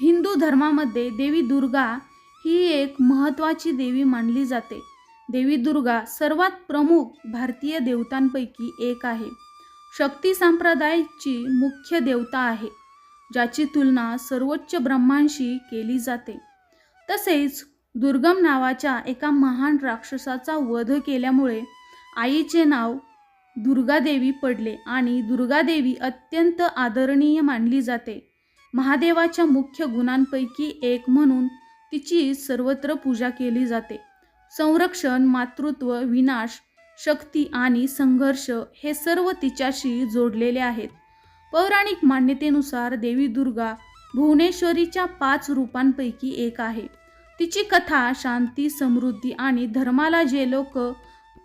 हिंदू धर्मामध्ये देवी दुर्गा ही एक महत्त्वाची देवी मानली जाते. देवी दुर्गा सर्वात प्रमुख भारतीय देवतांपैकी एक आहे. शक्ती संप्रदायाची मुख्य देवता आहे ज्याची तुलना सर्वोच्च ब्रह्मांशी केली जाते. तसेच दुर्गम नावाच्या एका महान राक्षसाचा वध केल्यामुळे आईचे नाव दुर्गादेवी पडले आणि दुर्गादेवी अत्यंत आदरणीय मानली जाते. महादेवाच्या मुख्य गुणांपैकी एक म्हणून तिची सर्वत्र पूजा केली जाते. संरक्षण मातृत्व विनाश शक्ती आणि संघर्ष हे सर्व तिच्याशी जोडलेले आहेत. पौराणिक मान्यतेनुसार देवी दुर्गा भुवनेश्वरीच्या पाच रूपांपैकी एक आहे. तिची कथा शांती समृद्धी आणि धर्माला जे लोक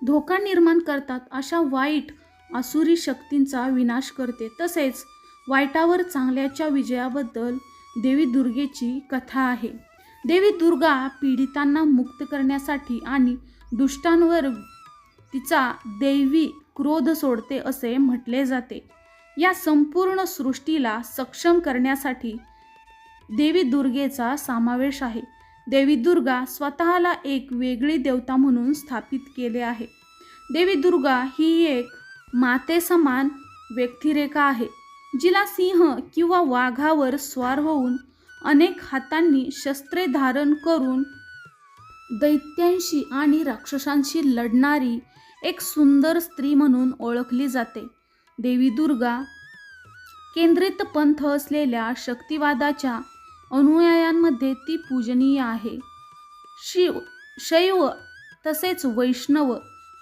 धोका निर्माण करतात अशा वाईट आसुरी शक्तींचा विनाश करते. तसेच वाईटावर चांगल्याच्या विजयाबद्दल देवी दुर्गेची कथा आहे. देवी दुर्गा पीडितांना मुक्त करण्यासाठी आणि दुष्टांवर तिचा दैवी क्रोध सोडते असे म्हटले जाते. या संपूर्ण सृष्टीला सक्षम करण्यासाठी देवी दुर्गेचा समावेश आहे. देवी दुर्गा स्वतःला एक वेगळी देवता म्हणून स्थापित केले आहे. देवी दुर्गा ही एक मातेसमान व्यक्तिरेखा आहे. जिला सिंह किंवा वाघावर स्वार होऊन अनेक हातांनी शस्त्रे धारण करून दैत्यांशी आणि राक्षसांशी लढणारी एक सुंदर स्त्री म्हणून ओळखली जाते. देवी दुर्गा केंद्रित पंथ असलेल्या शक्तिवादाच्या अनुयायांमध्ये ती पूजनीय आहे. शिव शैव तसेच वैष्णव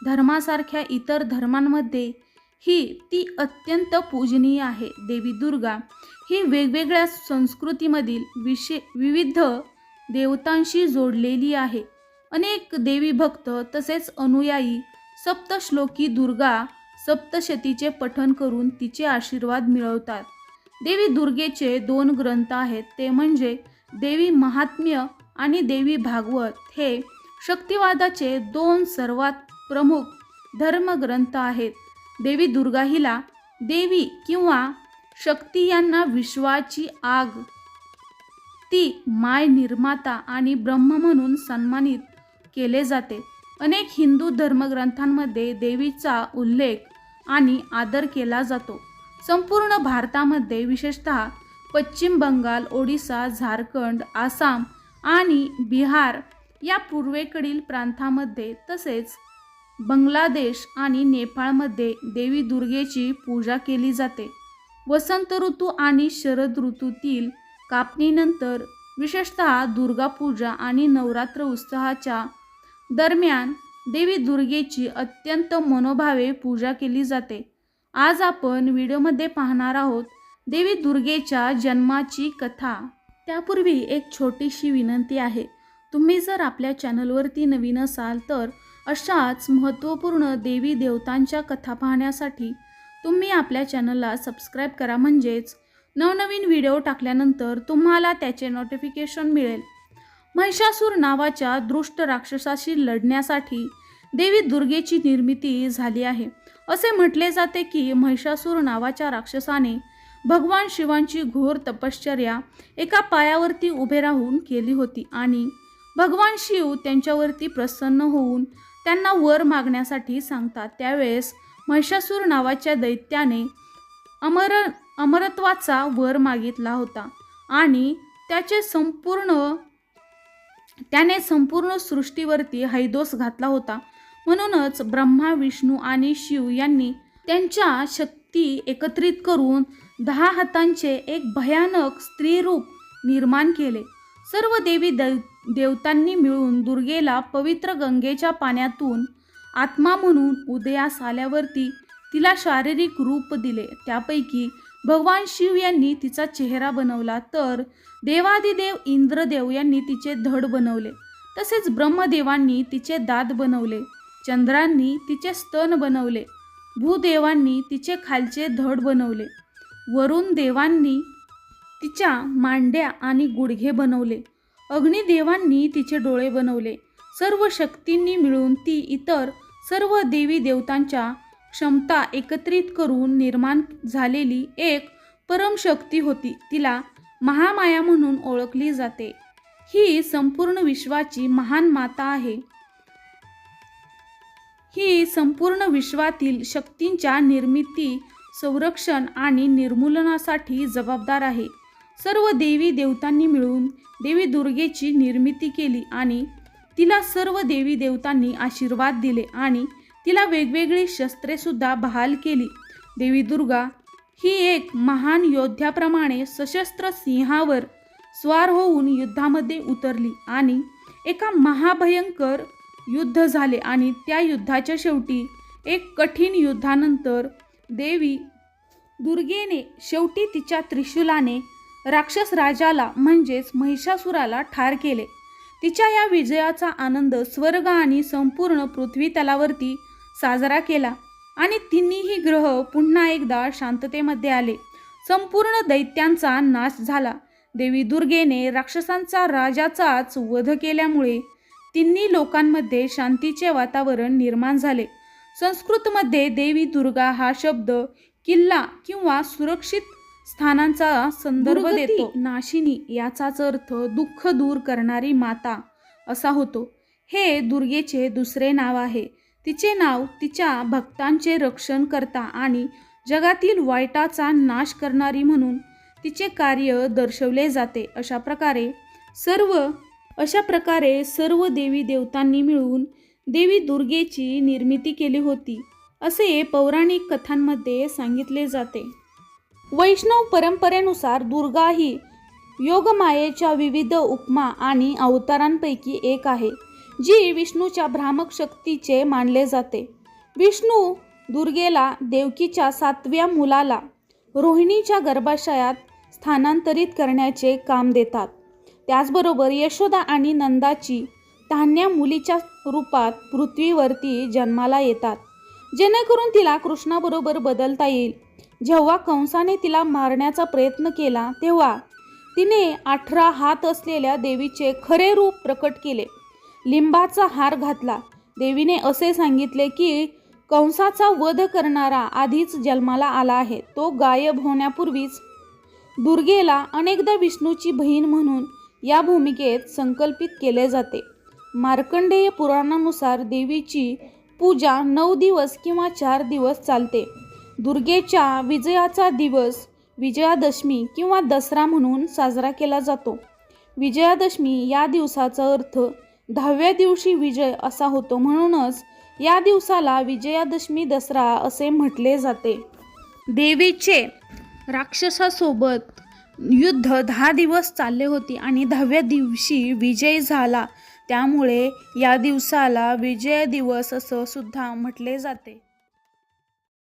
धर्मासारख्या इतर धर्मांमध्ये ही ती अत्यंत पूजनीय आहे. देवी दुर्गा ही वेगवेगळ्या संस्कृतीमधील विशे विविध देवतांशी जोडलेली आहे. अनेक देवी भक्त तसेच अनुयायी सप्तश्लोकी दुर्गा सप्तशतीचे पठन करून तिचे आशीर्वाद मिळवतात. देवी दुर्गेचे दोन ग्रंथ आहेत ते म्हणजे देवी महात्म्य आणि देवी भागवत. हे शक्तिवादाचे दोन सर्वात प्रमुख धर्मग्रंथ आहेत. देवी दुर्गा हिला देवी किंवा शक्ती यांना विश्वाची आग. ती माय निर्माता आणि ब्रह्म म्हणून सन्मानित केले जाते. अनेक हिंदू धर्मग्रंथांमध्ये देवीचा उल्लेख आणि आदर केला जातो. संपूर्ण भारतामध्ये विशेषतः पश्चिम बंगाल ओडिसा झारखंड आसाम आणि बिहार या पूर्वेकडील प्रांतामध्ये तसेच बांगलादेश आणि नेपाळमध्ये देवी दुर्गेची पूजा केली जाते. वसंत ऋतू आणि शरद ऋतूतील कापणीनंतर विशेषतः दुर्गापूजा आणि नवरात्र उत्सवाच्या दरम्यान देवी दुर्गेची अत्यंत मनोभावे पूजा केली जाते. आज आपण व्हिडिओमध्ये पाहणार आहोत देवी दुर्गेच्या जन्माची कथा. त्यापूर्वी एक छोटीशी विनंती आहे. तुम्ही जर आपल्या चॅनलवरती नवीन असाल तर अशाच महत्त्वपूर्ण देवी देवतांच्या कथा पाहण्यासाठी तुम्ही आपल्या चॅनलला सबस्क्राईब करा. म्हणजेच नवनवीन व्हिडिओ टाकल्यानंतर तुम्हाला त्याचे नोटिफिकेशन मिळेल. महिषासूर नावाच्या दृष्ट राक्षसाशी लढण्यासाठी देवी दुर्गेची निर्मिती झाली आहे. असे म्हटले जाते की महिषासूर नावाच्या राक्षसाने भगवान शिवांची घोर तपश्चर्या एका पायावरती उभे राहून केली होती आणि भगवान शिव त्यांच्यावरती प्रसन्न होऊन त्यांना वर मागण्यासाठी सांगतात. त्यावेळेस महिषासूर नावाच्या दैत्याने अमर अमरत्वाचा वर मागितला होता आणि त्याचे संपूर्ण त्याने संपूर्ण सृष्टीवरती हैदोस घातला होता. म्हणूनच ब्रह्मा विष्णू आणि शिव यांनी त्यांच्या शक्ती एकत्रित करून दहा हातांचे एक भयानक स्त्रीरूप निर्माण केले. सर्व देवी दै देवतांनी मिळून दुर्गेला पवित्र गंगेच्या पाण्यातून आत्मा म्हणून उदयास आल्यावरती तिला शारीरिक रूप दिले. त्यापैकी भगवान शिव यांनी तिचा चेहरा बनवला तर देवादिदेव इंद्रदेव यांनी तिचे धड बनवले. तसेच ब्रह्मदेवांनी तिचे दात बनवले. चंद्रांनी तिचे स्तन बनवले. भूदेवांनी तिचे खालचे धड बनवले. वरुण देवांनी तिच्या मांड्या आणि गुडघे बनवले. अग्निदेवांनी तिचे डोळे बनवले. सर्व शक्तींनी मिळून ती इतर सर्व देवी देवतांच्या क्षमता एकत्रित करून निर्माण झालेली एक परमशक्ती होती. तिला महामाया म्हणून ओळखली जाते. ही संपूर्ण विश्वाची महान माता आहे. ही संपूर्ण विश्वातील शक्तींच्या निर्मिती संरक्षण आणि निर्मूलनासाठी जबाबदार आहे. सर्व देवी देवतांनी मिळून देवी दुर्गेची निर्मिती केली आणि तिला सर्व देवी देवतांनी आशीर्वाद दिले आणि तिला वेगवेगळी शस्त्रे सुद्धा बहाल केली. देवी दुर्गा ही एक महान योद्ध्याप्रमाणे सशस्त्र सिंहावर स्वार होऊन युद्धामध्ये उतरली आणि एका महाभयंकर युद्ध झाले आणि त्या युद्धाच्या शेवटी एक कठीण युद्धानंतर देवी दुर्गेने शेवटी तिच्या त्रिशूलाने राक्षस राजाला म्हणजेच महिषासुराला ठार केले. तिच्या या विजयाचा आनंद स्वर्ग आणि संपूर्ण पृथ्वी तलावरती साजरा केला आणि तिन्हीही ग्रह पुन्हा एकदा शांततेमध्ये आले. संपूर्ण दैत्यांचा नाश झाला. देवी दुर्गेने राक्षसांचा राजाचाच वध केल्यामुळे तिन्ही लोकांमध्ये शांतीचे वातावरण निर्माण झाले. संस्कृतमध्ये देवी दुर्गा हा शब्द किल्ला किंवा सुरक्षित स्थानांचा संदर्भ. देतो. नाशिनी याचाच अर्थ दुःख दूर करणारी माता असा होतो. हे दुर्गेचे दुसरे नाव आहे. तिचे नाव तिच्या भक्तांचे रक्षण करता आणि जगातील वाईटाचा नाश करणारी म्हणून तिचे कार्य दर्शवले जाते. अशा प्रकारे सर्व अशा प्रकारे सर्व देवी देवतांनी मिळून देवी दुर्गेची निर्मिती केली होती असे पौराणिक कथांमध्ये सांगितले जाते. वैष्णव परंपरेनुसार दुर्गा ही योगमायेच्या विविध उपमा आणि अवतारांपैकी एक आहे जी विष्णूच्या भ्रामक शक्तीचे मानले जाते. विष्णू दुर्गेला देवकीच्या सातव्या मुलाला रोहिणीच्या गर्भाशयात स्थानांतरित करण्याचे काम देतात. त्याचबरोबर यशोदा आणि नंदाची तान्या मुलीच्या रूपात पृथ्वीवरती जन्माला येतात. जेणेकरून तिला कृष्णाबरोबर बदलता येईल. जेव्हा कंसाने तिला मारण्याचा प्रयत्न केला तेव्हा तिने अठरा हात असलेल्या देवीचे खरे रूप प्रकट केले. लिंबाचा हार घातला. देवीने असे सांगितले की कंसाचा वध करणारा आधीच जन्माला आला आहे. तो गायब होण्यापूर्वीच दुर्गेला अनेकदा विष्णूची बहीण म्हणून या भूमिकेत संकल्पित केले जाते. मार्कंडेय पुराणानुसार देवीची पूजा नऊ दिवस किंवा चार दिवस चालते. दुर्गेच्या विजयाचा दिवस विजयादशमी किंवा दसरा म्हणून साजरा केला जातो. विजयादशमी या दिवसाचा अर्थ दहाव्या दिवशी विजय असा होतो म्हणूनच या दिवसाला विजयादशमी दसरा असे म्हटले जाते. देवीचे राक्षसासोबत युद्ध दहा दिवस चालले होते आणि दहाव्या दिवशी विजय झाला. त्यामुळे या दिवसाला विजय दिवस असं सुद्धा म्हटले जाते.